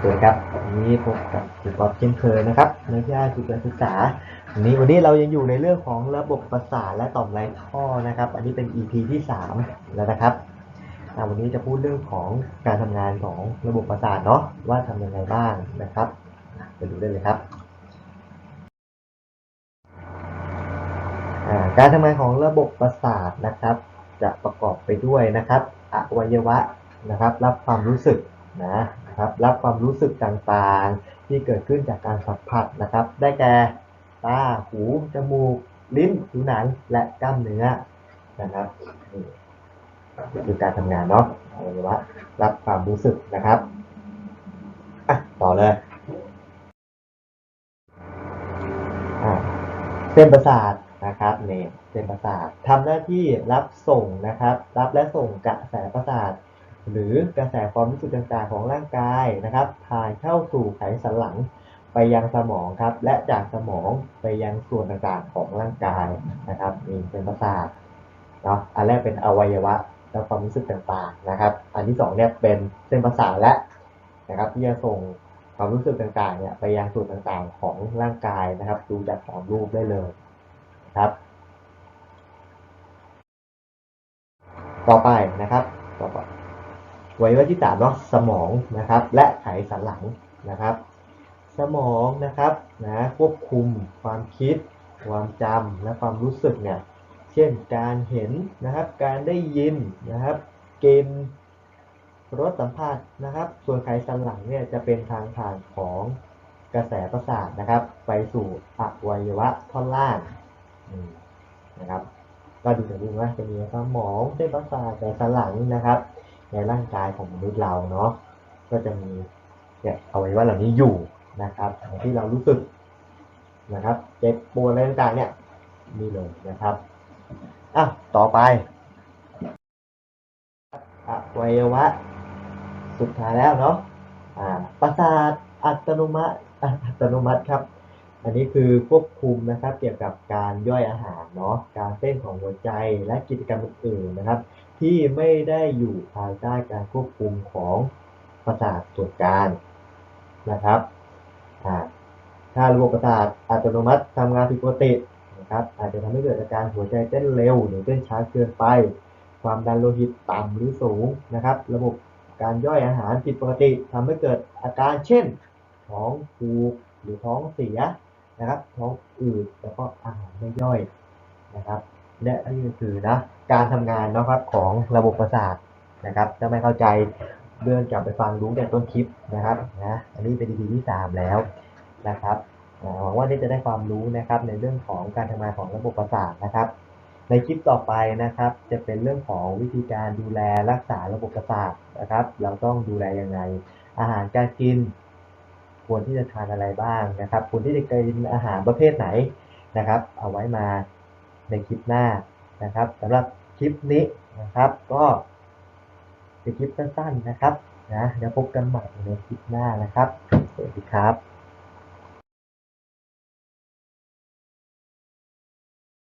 สวัสดีครับวันนี้พบกับครูป๊อปเช่นเคยนะครับนักวิทยาจุการศึกษาวันนี้วันนี้เรายังอยู่ในเรื่องของระบบประสาทและต่อมไรท่อนะครับ อันนี้เป็น EP ที่ 3 แล้วนะครับวันนี้จะพูดเรื่องของการทำงานของระบบประสาทเนาะว่าทำยังไงบ้างนะครับไปดูได้เลยครับ การทำงานของระบบประสาทนะครับ จะประกอบไปด้วยนะครับอวัยวะนะครับ รับความรู้สึกนะ นะครับ รับความรู้สึกต่างๆ ที่เกิดขึ้นจากการสัมผัสนะครับ ได้แก่ตา หู จมูก ลิ้น ผิวหนัง และกล้ามเนื้อนะครับนี่คือการทำงานเนาะอวัยวะรับความรู้สึกนะครับอะต่อเลยเส้นประสาทนะครับเนี่ยเส้นประสาททำหน้าที่รับส่งนะครับ รับและส่งกระแสประสาท หรือกระแสความรู้สึกต่างๆของร่างกายนะครับผ่านเข้าสู่ไขสันหลังไปยังสมองครับ และจากสมองไปยังส่วนต่างๆของร่างกายนะครับนี่เป็นประสาทเนาะอันแรกเป็นอวัยวะและความรู้สึกต่างๆนะครับ อันที่สองเนี่ยเป็นเส้นประสาทและนะครับ ที่จะส่งความรู้สึกต่างๆเนี่ยไปยังส่วนต่างๆของร่างกายนะครับ ดูจากของรูปได้เลยนะครับ ต่อไปนะครับต่อไป วัยวะที่สามเนาะสมองนะครับ และไขสันหลังนะครับ สมองนะครับนะควบคุมความคิด ความจำและความรู้สึกเนี่ยเช่นการเห็นนะครับ การได้ยินนะครับกลินรสสัมผัสนะครับ ส่วนไขสันหลังเนี่ยจะเป็นทางผ่านของกระแสประสาทนะครับ ไปสู่อวัยวะท่อนล่างนะครับก็ดูจากดูว่าจะมีสมองเส้นประสาทไขสันหลังนะครับ ในร่างกายของมนุษย์เราเนาะก็จะมีเนี่ยอวัยวะเหล่านี้อยู่นะครับองที่เรารู้สึกนะครับเจ็บปวดอะไรต่างๆเนี่ยนี่เลยนะครับอะต่อไปอวัยวะ สุดท้ายแล้วเนาะอ่าประสาทอัตโนมัติอัตโนมัติครับ อันนี้คือควบคุมนะครับเกี่ยวกับการย่อยอาหารเนาะการเต้นของหัวใจและกิจกรรมอื่นๆนะครับ ที่ไม่ได้อยู่ภายใต้การควบคุมของประสาทส่วนกลางนะครับถ้าระบบประสาทอัตโนมัติทำงานผิดปกตินะครับอาจจะทำให้เกิดอาการหัวใจเต้นเร็ว หรือเต้นช้าเกินไป ความดันโลหิตต่ำหรือสูงนะครับ ระบบการย่อยอาหารผิดปกติทำให้เกิดอาการเช่น ท้องผูกหรือท้องเสีย นะครับท้องอืดแล้วก็อาหารไม่ย่อยนะครับและนี่ก็คือนะการทำงานนะครับของระบบประสาทนะครับถ้าไม่เข้าใจเลื่อนกลับไปฟังรู้จากต้นคลิปนะครับนะอันนี้เป็น EP ที่3แล้วนะครับหวังว่านี่จะได้ความรู้นะครับในเรื่องของการทำงานของระบบประสาทนะครับ ในคลิปต่อไปนะครับ จะเป็นเรื่องของวิธีการดูแลรักษาระบบประสาทนะครับ เราต้องดูแลยังไง อาหารการกิน ควรที่จะทานอะไรบ้างนะครับควรที่จะกินอาหารประเภทไหนนะครับ เอาไว้มาในคลิปหน้านะครับสำหรับคลิปนี้นะครับ ก็เป็นคลิปสั้นๆนะครับนะเดี๋ยวพบกันใหม่ในคลิปหน้านะครับสวัสดีครับ